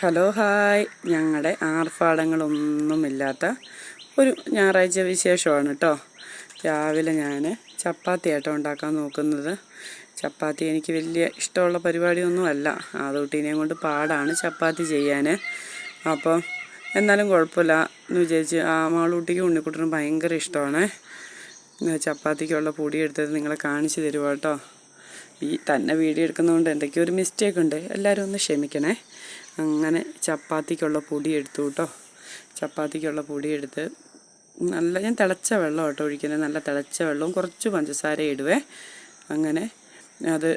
Hello hi. ഞങ്ങളുടെ ആർഭാടങ്ങളൊന്നുമില്ലാത്ത ഒരു ഞായറാഴ്ച വിശേഷമാണ് കേട്ടോ രാവിലെ ഞാൻ ചപ്പാത്തി ആട്ടോ ഉണ്ടാക്കാൻ നോക്കുന്നത്. ചപ്പാത്തി എനിക്ക് വലിയ ഇഷ്ടമുള്ള പരിപാടിയൊന്നുമല്ല ആദൂട്ടീനെയും കൊണ്ട് പാടാണ് ചപ്പാത്തി ചെയ്യാൻ അപ്പോൾ എന്നാലും കുഴപ്പമില്ല എന്ന് വിചാരിച്ച് ആ മാളൂട്ടിക്കും ഉണ്ണിക്കുട്ടനും ഭയങ്കര ഇഷ്ടമാണ്. ചപ്പാത്തിക്കുള്ള പൊടി എടുത്തത് നിങ്ങളെ കാണിച്ചു തരുവാ കേട്ടോ ഈ തന്നെ വീഡിയോ എടുക്കുന്നതുകൊണ്ട് എന്തൊക്കെയോ ഒരു മിസ്റ്റേക്ക് ഉണ്ട്. എല്ലാവരും ഒന്ന് ക്ഷമിക്കണേ. അങ്ങനെ ചപ്പാത്തിക്കുള്ള പൊടി എടുത്തു കേട്ടോ. ചപ്പാത്തിക്കുള്ള പൊടി എടുത്ത് നല്ല ഞാൻ തിളച്ച വെള്ളം കേട്ടോ ഒഴിക്കുന്നത്. നല്ല തിളച്ച വെള്ളവും കുറച്ച് പഞ്ചസാര ഇടുവേ. അങ്ങനെ അത്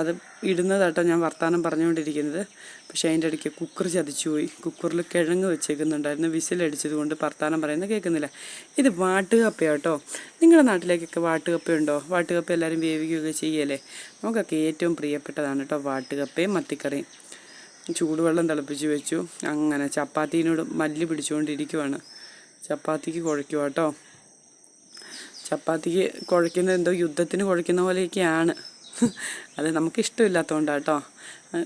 അത് ഇടുന്നതാട്ടോ ഞാൻ വർത്തമാനം പറഞ്ഞുകൊണ്ടിരിക്കുന്നത്. പക്ഷേ അതിന്റെ ഇടയ്ക്ക് കുക്കർ ചതിച്ചുപോയി. കുക്കറിൽ കിഴങ്ങ് വെച്ചേക്കുന്നുണ്ടായിരുന്നു. വിസിലടിച്ചത് കൊണ്ട് വർത്തമാനം പറയുന്നത് കേൾക്കുന്നില്ല. ഇത് വാട്ടുകപ്പയാട്ടോ നിങ്ങളുടെ നാട്ടിലേക്കൊക്കെ വാട്ടുകപ്പയുണ്ടോ? വാട്ടുകപ്പ എല്ലാവരും വേവിക്കുകയൊക്കെ ചെയ്യല്ലേ? നമുക്കൊക്കെ ഏറ്റവും പ്രിയപ്പെട്ടതാണ് കേട്ടോ വാട്ടുകപ്പയും മത്തിക്കറിയും. ചൂടുവെള്ളം തിളപ്പിച്ച് വെച്ചു. അങ്ങനെ ചപ്പാത്തിനോട് മല്ലി പിടിച്ചുകൊണ്ടിരിക്കുവാണ്. ചപ്പാത്തിക്ക് കുഴയ്ക്കുക കേട്ടോ ചപ്പാത്തിക്ക് കുഴയ്ക്കുന്നത് എന്തോ യുദ്ധത്തിന് കുഴയ്ക്കുന്ന പോലെയൊക്കെയാണ്. അത് നമുക്ക് ഇഷ്ടമില്ലാത്തതുകൊണ്ടാണ് കേട്ടോ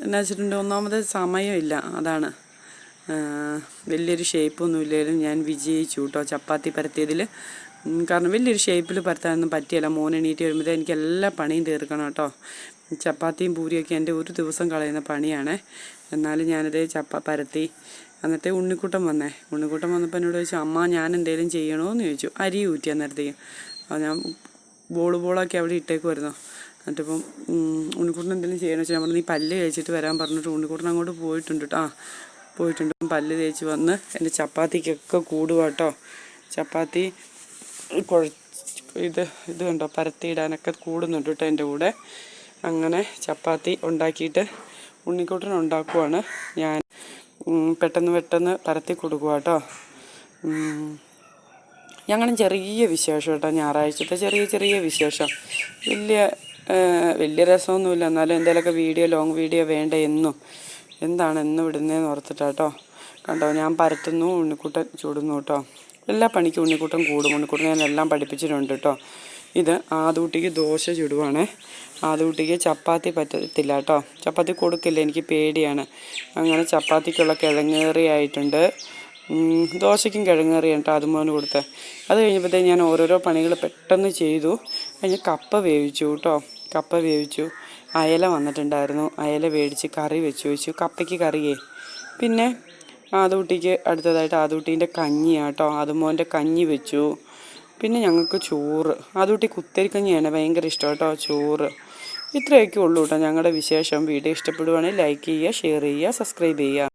എന്നാ വെച്ചിട്ടുണ്ടെങ്കിൽ ഒന്നാമത് സമയമില്ല. അതാണ്. വലിയൊരു ഷേപ്പൊന്നും ഇല്ലെങ്കിലും ഞാൻ വിജയിച്ചു കേട്ടോ ചപ്പാത്തി പരത്തിയതിൽ കാരണം വലിയൊരു ഷേപ്പിൽ പരത്താനൊന്നും പറ്റിയല്ല. മോൻ എണീറ്റ് വരുമ്പോഴത്തേ എനിക്ക് എല്ലാ പണിയും തീർക്കണം കേട്ടോ ചപ്പാത്തിയും പൂരിയൊക്കെ എന്റെ ഒരു ദിവസം കളയുന്ന പണിയാണ്. എന്നാലും ഞാനത് ചപ്പ പരത്തി. എന്നിട്ട് ഉണ്ണിക്കൂട്ടം വന്നേ. ഉണ്ണിക്കൂട്ടം വന്നപ്പോൾ എന്നോട് ചോദിച്ചു അമ്മ ഞാൻ എന്തെങ്കിലും ചെയ്യണോ എന്ന് ചോദിച്ചു. അരി ഊറ്റി അന്നേരത്തേക്ക്. അപ്പോൾ ഞാൻ ബോൾ ബോളൊക്കെ അവിടെ ഇട്ടേക്ക് വരുന്നു എന്നിട്ടിപ്പം ഉണ്ണിക്കൂട്ടം എന്തെങ്കിലും ചെയ്യണമെന്ന് വെച്ചാൽ നമ്മൾ നീ പല്ല് കഴിച്ചിട്ട് വരാൻ പറഞ്ഞിട്ട് ഉണ്ണിക്കൂട്ടൻ അങ്ങോട്ട് പോയിട്ടുണ്ട് കേട്ടോ പോയിട്ടുണ്ട്. പല്ല് തേച്ച് വന്ന് എന്റെ ചപ്പാത്തിക്കൊക്കെ കൂടുക കേട്ടോ ചപ്പാത്തി കുഴ ഇത് ഇത് കണ്ടോ? പരത്തിയിടാനൊക്കെ കൂടുന്നുണ്ട് കേട്ടോ എന്റെ കൂടെ. അങ്ങനെ ചപ്പാത്തി ഉണ്ടാക്കിയിട്ട് ഉണ്ണിക്കൂട്ടൻ ഉണ്ടാക്കുവാണ്. ഞാൻ പെട്ടെന്ന് പെട്ടെന്ന് പരത്തി കൊടുക്കുക കേട്ടോ ഞങ്ങളും ചെറിയ വിശേഷം കേട്ടോ ഞായറാഴ്ചത്തെ ചെറിയ ചെറിയ വിശേഷം. വലിയ വലിയ രസമൊന്നുമില്ല. എന്നാലും എന്തെങ്കിലുമൊക്കെ വീഡിയോ ലോങ് വീഡിയോ വേണ്ട എന്നും. എന്താണ് എന്നും ഇടുന്നതെന്ന് ഓർത്തിട്ടാട്ടോ കണ്ടോ ഞാൻ പരത്തുന്നു ഉണ്ണിക്കുട്ടൻ ചൂടുന്നു കേട്ടോ എല്ലാ പണിക്കും ഉണ്ണിക്കുട്ടൻ കൂടും. ഉണ്ണിക്കുട്ടൻ ഞാൻ എല്ലാം പഠിപ്പിച്ചിട്ടുണ്ട് കേട്ടോ ഇത് ആദൂട്ടിക്ക് ദോശ ചുടുവാണ്. ആദൂട്ടിക്ക് ചപ്പാത്തി പറ്റത്തില്ല കേട്ടോ ചപ്പാത്തി കൊടുക്കില്ല എനിക്ക് പേടിയാണ്. അങ്ങനെ ചപ്പാത്തിക്കുള്ള കിഴങ്ങേറി ആയിട്ടുണ്ട്. ദോശയ്ക്കും കിഴങ്ങേറിയാണ് കേട്ടോ അതുമോന് കൊടുത്ത്. അത് കഴിഞ്ഞപ്പോഴത്തേക്ക് ഞാൻ ഓരോരോ പണികൾ പെട്ടെന്ന് ചെയ്തു. കഴിഞ്ഞ് കപ്പ വേവിച്ചു കേട്ടോ കപ്പ വേവിച്ചു. അയല വന്നിട്ടുണ്ടായിരുന്നു. അയല വേടിച്ച് കറി വെച്ച്. വെച്ചു. കപ്പയ്ക്ക് കറിയേ. പിന്നെ ആദൂട്ടിക്ക് അടുത്തതായിട്ട് ആദൂട്ടീന്റെ കഞ്ഞിയാട്ടോ അതുമോന്റെ കഞ്ഞി വെച്ചു. പിന്നെ ഞങ്ങൾക്ക് ചോറ്. അതുകൂട്ടി കുത്തരിക്കഞ്ഞിയാണ് ഭയങ്കര ഇഷ്ടം കേട്ടോ ചോറ്. ഇത്രയൊക്കെ ഉള്ളൂ കേട്ടോ ഞങ്ങളുടെ വിശേഷം. വീഡിയോ ഇഷ്ടപ്പെടുവാണെങ്കിൽ ലൈക്ക് ചെയ്യുക ഷെയർ ചെയ്യുക സബ്സ്ക്രൈബ് ചെയ്യുക.